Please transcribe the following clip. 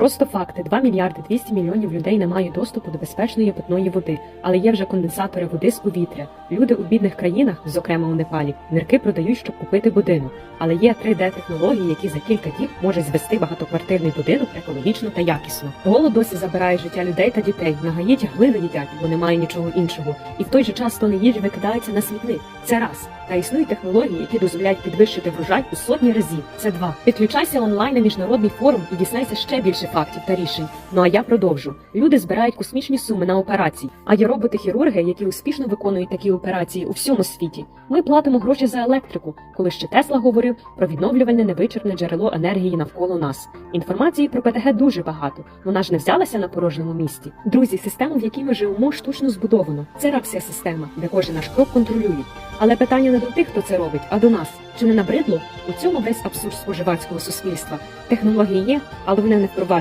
Просто факти: 2 мільярди 200 мільйонів людей не мають доступу до безпечної питної води, але є вже конденсатори води з повітря. Люди у бідних країнах, зокрема у Непалі, нирки продають, щоб купити будинок. Але є 3D технології, які за кілька діб можуть звести багатоквартирний будинок екологічно та якісно. Голод досі забирає життя людей та дітей. На Гаїті глину їдять, бо немає нічого іншого. І в той же час тони їжі викидається на смітник. Це раз. Та існують технології, які дозволяють підвищити врожай у сотні разів. Це два. Підключайся онлайн на міжнародний форум і дізнайся ще більше фактів та рішень. Ну а я продовжу. Люди збирають космічні суми на операції, а є роботи-хірурги, які успішно виконують такі операції у всьому світі. Ми платимо гроші за електрику, коли ще Тесла говорив про відновлювальне невичерпне джерело енергії навколо нас. Інформації про ПТГ дуже багато. Вона ж не взялася на порожньому місці. Друзі, систему, в якій ми живемо, штучно збудовано. Це рабська система, де кожен наш крок контролюють. Але питання не до тих, хто це робить, а до нас. Чи не набридло? У цьому весь абсурд споживацького суспільства. Технології є, але вони не впроваджені.